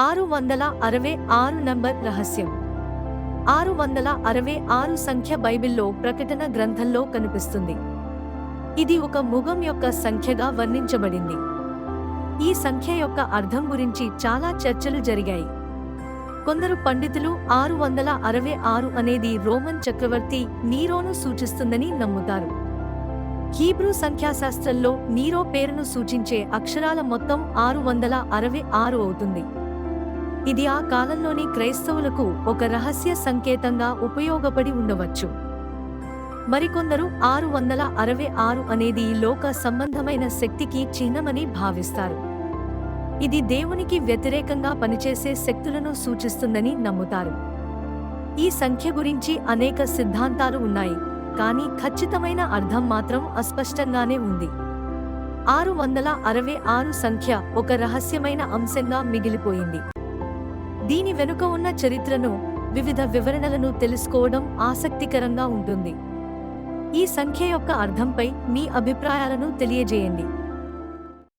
ఆరు వందల అరవై ఆరు నంబర్ రహస్యం. ఆరు వందల అరవై ఆరు సంఖ్య బైబిల్లో ప్రకటన గ్రంథంలో కనిపిస్తుంది. ఇది ఒక ముఖం యొక్క సంఖ్యగా వర్ణించబడింది. ఈ సంఖ్య యొక్క అర్థం గురించి చాలా చర్చలు జరిగాయి. కొందరు పండితులు ఆరు వందల అరవై ఆరు అనేది రోమన్ చక్రవర్తి నీరోను సూచిస్తుందని నమ్ముతారు. హీబ్రూ సంఖ్యాశాస్త్రంలో నీరో పేరును సూచించే అక్షరాల మొత్తం ఆరు వందల అరవై ఆరు అవుతుంది. ఇది ఆ కాలంలోని క్రైస్తవులకు ఒక రహస్య సంకేతంగా ఉపయోగపడి ఉండవచ్చు. మరికొందరు ఆరు వందల అరవై ఆరు అనేది లోక సంబంధమైన శక్తికి చిహ్నమని భావిస్తారు. ఇది దేవునికి వ్యతిరేకంగా పనిచేసే శక్తులను సూచిస్తుందని నమ్ముతారు. ఈ సంఖ్య గురించి అనేక సిద్ధాంతాలు ఉన్నాయి కానీ ఖచ్చితమైన అర్థం మాత్రం అస్పష్టంగానే ఉంది. ఆరు వందల అరవై ఆరు సంఖ్య ఒక రహస్యమైన అంశంగా మిగిలిపోయింది. దీని వెనుక ఉన్న చరిత్రను వివిధ వివరణలను తెలుసుకోవడం ఆసక్తికరంగా ఉంటుంది. ఈ సంఖ్య యొక్క అర్థంపై మీ అభిప్రాయాలను తెలియజేయండి.